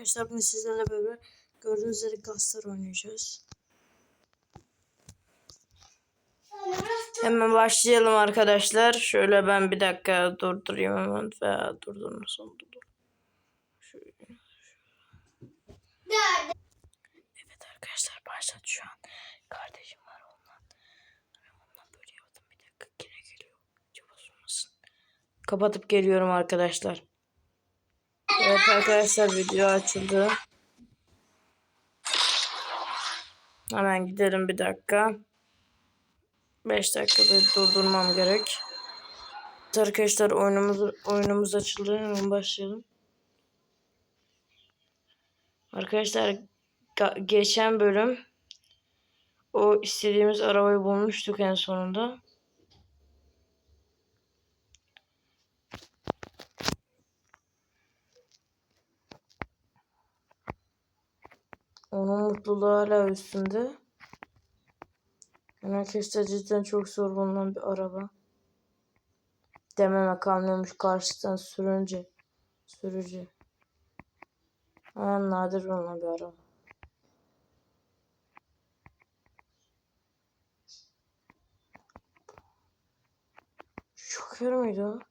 arkadaşlar bugün sizlerle beraber gördüğünüz üzere Gastar oynayacağız. Hemen başlayalım arkadaşlar. Şöyle ben bir dakika durdurayım hemen veya durdurmasam dur. Şöyle. Evet arkadaşlar başladı şu an. Kardeşim var ondan. Ondan böyle yaptım bir dakika gene geliyor. Kapatıp geliyorum arkadaşlar. Evet arkadaşlar video açıldı. Hemen gidelim bir dakika. 5 dakika bir durdurmam gerek. Arkadaşlar oyunumuz oyunumuz açıldı. Hemen başlayalım. Arkadaşlar geçen bölüm o istediğimiz arabayı bulmuştuk en sonunda. Onun mutluluğu hala üstünde. Arkadaşlar cidden çok zor bulunan bir araba. Dememe kalmıyormuş karşıdan sürünce. Sürücü. Ha, nadir bulunan bir araba. Şoför müydü o?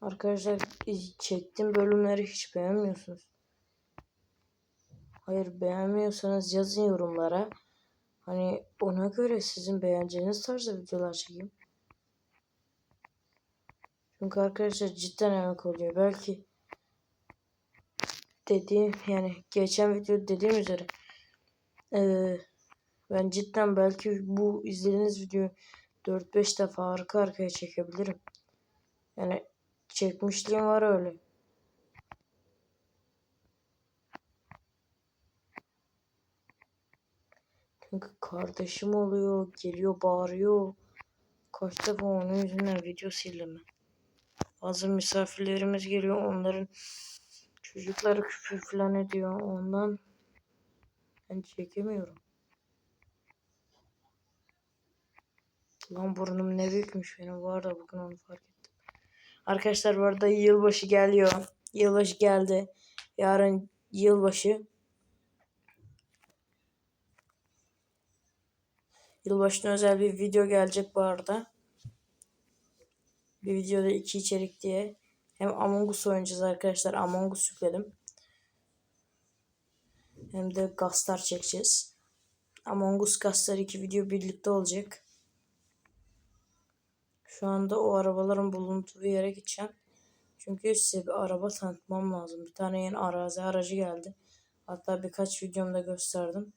Arkadaşlar çektiğim bölümleri hiç beğenmiyorsunuz. Hayır beğenmiyorsanız yazın yorumlara. Hani ona göre sizin beğeneceğiniz tarzda videolar çekeyim. Çünkü arkadaşlar cidden emek oluyor. Belki dediğim yani geçen video dediğim üzere eee, ben cidden belki bu izlediğiniz videoyu 4-5 defa arka arkaya çekebilirim. Yani çekmişliğim var öyle. Çünkü kardeşim oluyor, geliyor bağırıyor. Kaç defa onun yüzünden video sildim ben. Bazı misafirlerimiz geliyor, onların çocukları küfür falan ediyor. Ondan ben çekemiyorum. Lan burnum ne büyükmüş benim. Bu arada bugün onu fark ettim. Arkadaşlar bu arada yılbaşı geliyor. Yılbaşı geldi. Yarın yılbaşı. Yılbaşına özel bir video gelecek bu arada. Bir videoda iki içerik diye. Hem Among Us oynayacağız arkadaşlar. Among Us yükledim. Hem de Gastar çekeceğiz. Among Us Gastar iki video birlikte olacak. Şu anda o arabaların bulunduğu yere gideceğim. Çünkü size bir araba tanıtmam lazım. Bir tane yeni arazi aracı geldi. Hatta birkaç videomda gösterdim.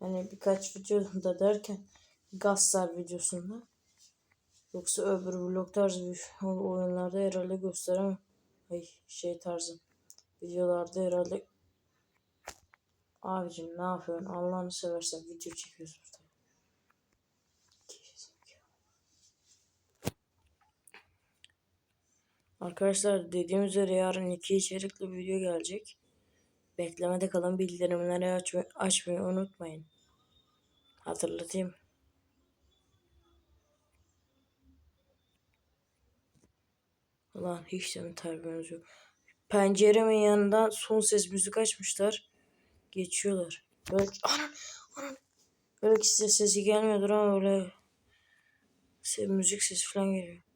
Yani birkaç videomda derken Gastar videosunda. Yoksa öbür vlog tarzı oyunlarda herhalde gösteremem. Ay şey tarzı. Videolarda herhalde Abicim ne yapıyorsun? Allah'ını seversen video çekiyorsun Arkadaşlar dediğim üzere yarın iki içerikli video gelecek. Beklemede kalın bildirimleri açmayı, açmayı unutmayın. Hatırlatayım. Ulan hiç de mi terbiyeniz yok. Penceremin yanından son ses müzik açmışlar. Geçiyorlar. Belki anan anan. Belki size sesi gelmiyordur ama öyle se- müzik sesi falan geliyor.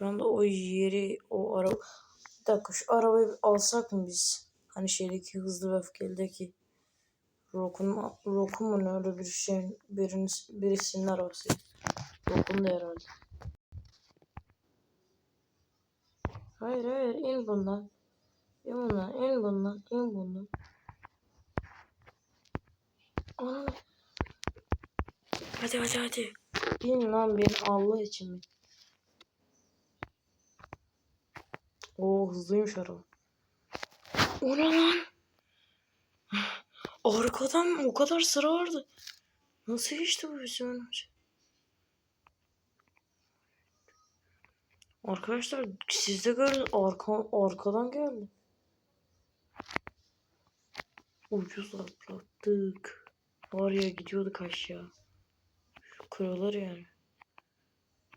Şu anda o yeri o araba bir dakika şu arabayı alsak mı biz? Hani şeydeki hızlı ve öfkelideki Rock'un Rock'un mu öyle bir şey birinin, birisinin arabası. Rock'un da herhalde. Hayır hayır in bundan. İn bundan in bundan in bundan. Ana. Hadi hadi hadi. Bin lan bin Allah için bin. Oo hızlıymış araba. O ne lan? Arkadan o kadar sıra vardı. Nasıl geçti bu bizim? Arkadaşlar siz de görün arka, arkadan geldi. Ucuz atlattık. Var ya gidiyorduk aşağı. Şu kırılır yani.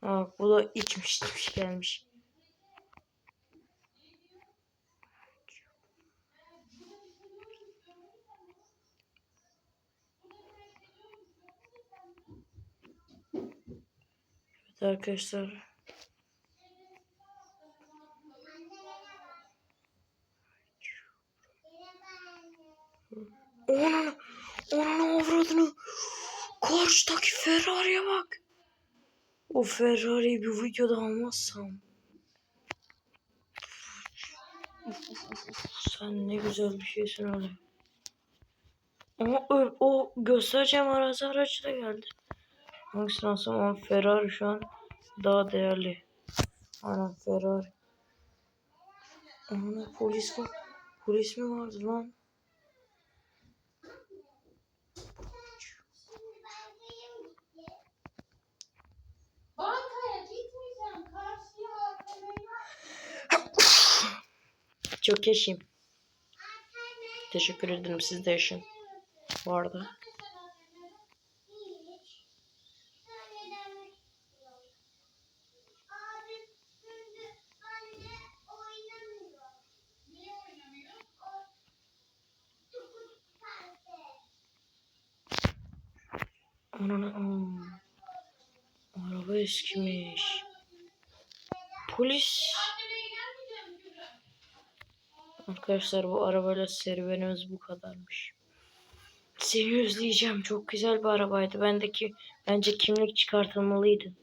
Aa, bu da içmiş içmiş gelmiş. Arkadaşlar. Onun, onun avradını. Karşıdaki Ferrari'ye bak. O Ferrari'yi bir videoda almazsam. Sen ne güzel bir şeysin öyle. Ama o, o göstereceğim arazi aracı da geldi. Hangisini alsam ama Ferrari şu an daha değerli. Aynen Ferrari. Ana polis mi? Polis mi vardı lan? Çok yaşayayım. Teşekkür ederim. Siz de yaşayın. Bu arada. Ananı. Araba eskimiş. Polis. Arkadaşlar bu arabayla serüvenimiz bu kadarmış. Seni özleyeceğim. Çok güzel bir arabaydı. Bendeki bence kimlik çıkartılmalıydı.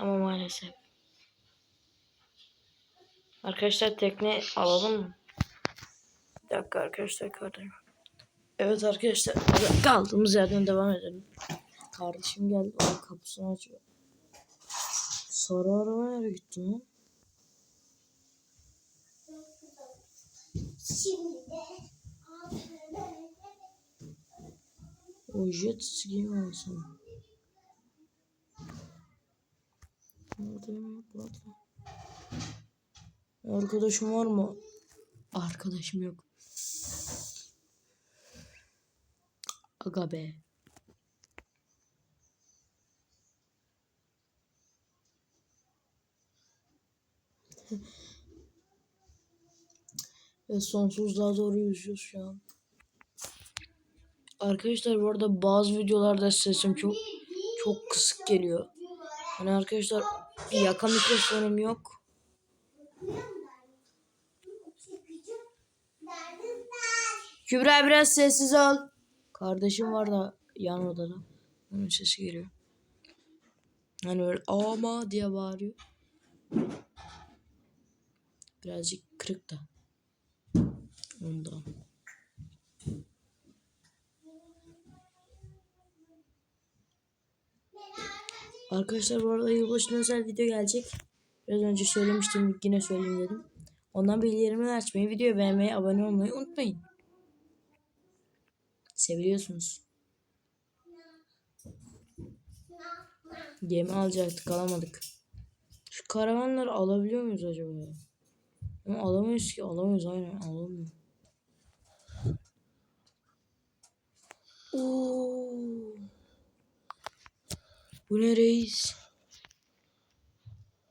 Ama maalesef. Arkadaşlar tekne alalım mı? Bir dakika arkadaşlar kardeşim. Evet arkadaşlar kaldığımız yerden devam edelim. Kardeşim geldi. Onun kapısını açıyor. Sarı araba nereye gitti lan? O jet ski mi alsam? Nerede mi? Burada. Arkadaşım var mı? Arkadaşım yok. Aga be. Ve sonsuzluğa doğru yüzüyoruz şu an. Arkadaşlar bu arada bazı videolarda sesim çok çok kısık geliyor. Hani arkadaşlar yaka mikrofonum yok. Kübra biraz sessiz ol. Kardeşim var da yan odada. Onun sesi geliyor. Hani böyle ama diye bağırıyor. Birazcık kırık da. Ondan. Arkadaşlar bu arada yılbaşına özel video gelecek. Biraz önce söylemiştim yine söyleyeyim dedim. Ondan bildirimleri açmayı, videoyu beğenmeyi, abone olmayı unutmayın. Seviliyorsunuz. Gemi alacaktık alamadık. Şu karavanları alabiliyor muyuz acaba? Ama alamıyoruz ki alamıyoruz aynen alamıyoruz. Oo. Bu ne reis?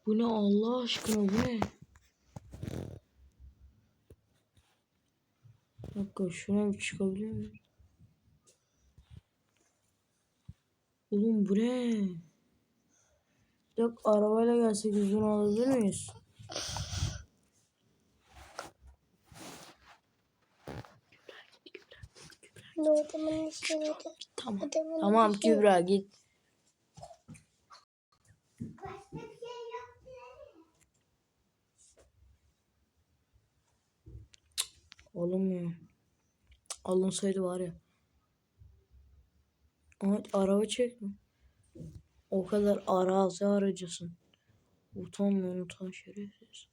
Bu ne Allah aşkına bu ne? Dakika şuna bir çıkabiliyor muyum? Oğlum bu ne? Yok arabayla gelsek bunu alabilir miyiz? Tamam. Tamam Kübra git. Şey? Olmuyor. Alınsaydı var ya. Ama araba çekme. O kadar arazi aracısın. Utanma utan şerefsiz.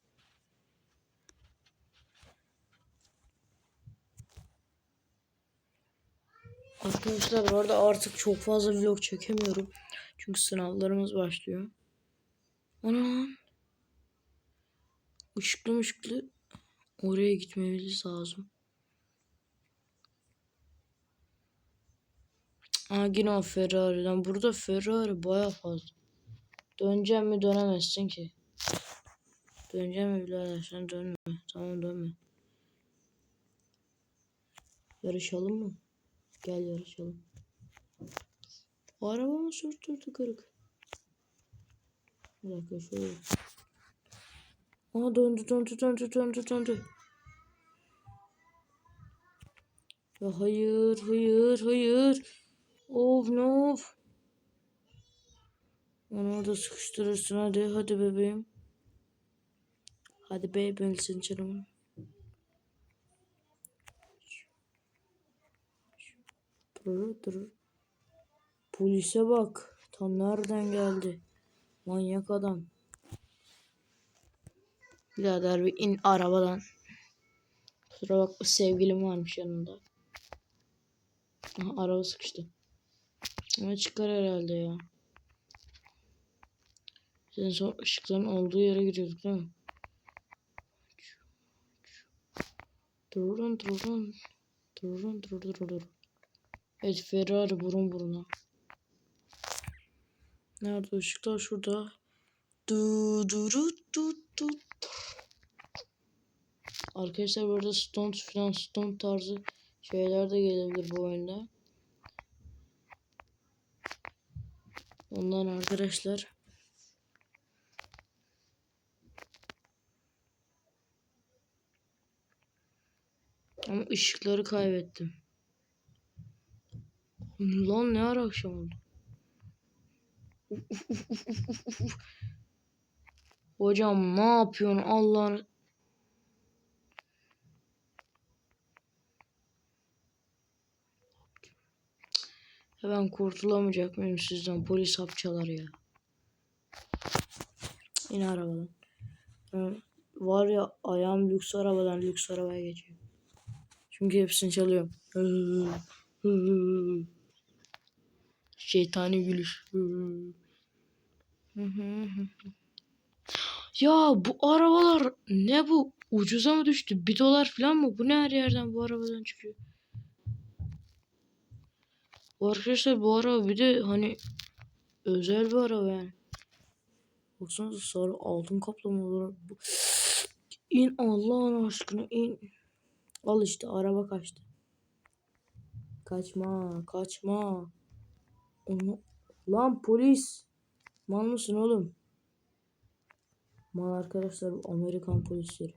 Arkadaşlar bu arada artık çok fazla vlog çekemiyorum. Çünkü sınavlarımız başlıyor. Ana lan. Işıklı mışıklı oraya gitmemiz lazım. Aa yine o Ferrari'den. Burada Ferrari baya fazla. Döneceğim mi dönemezsin ki. Döneceğim mi birader sen dönme. Tamam dönme. Yarışalım mı? Gel yarışalım. O arabamı sürttürdü kırık. Bir dakika şöyle. Aa döndü döndü döndü döndü döndü. Ya hayır hayır hayır. Of ne of. Onu orada sıkıştırırsın hadi hadi bebeğim. Hadi bebeğim sen canım. Durur durur. Polise bak. Tam nereden geldi? Manyak adam. Birader bir in arabadan. Kusura bakma sevgilim varmış yanında. Aha, araba sıkıştı. Ama çıkar herhalde ya. Sen son ışıkların olduğu yere giriyorduk değil mi? Durun durun. Durun durun durun. Evet Ferrari burun buruna. Nerede ışıklar? Şurada. Du du du du du. Arkadaşlar burada stunt falan stunt tarzı şeyler de gelebilir bu oyunda. Ondan arkadaşlar. Ama ışıkları kaybettim. Lan ne ara akşam oldu? Hocam ne yapıyorsun Allah'ın ben kurtulamayacak mıyım sizden polis hapçalar ya. Yine arabadan. Var ya ayağım lüks arabadan lüks arabaya geçiyor. Çünkü hepsini çalıyorum. Şeytani gülüş. Ya bu arabalar ne bu? Ucuza mı düştü? Bir dolar falan mı? Bu ne her yerden bu arabadan çıkıyor? Arkadaşlar bu araba bir de hani özel bir araba yani. Baksanıza sarı altın kaplama bu. İn Allah'ın aşkına in. Al işte araba kaçtı. Kaçma kaçma. Onu... Lan polis. Mal mısın oğlum? Mal arkadaşlar Amerikan polisleri.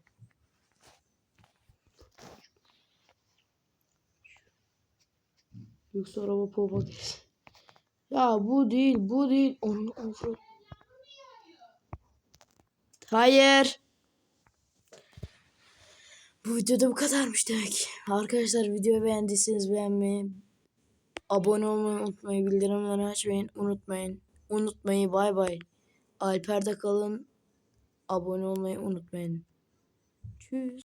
Yoksa araba popa. Ya bu değil bu değil. Onu offroad. Hayır. Bu videoda bu kadarmış demek. Arkadaşlar videoyu beğendiyseniz beğenmeyi, abone olmayı unutmayın, bildirimleri açmayın, unutmayın. Unutmayın bay bay. Alper'de kalın. Abone olmayı unutmayın. Tschüss.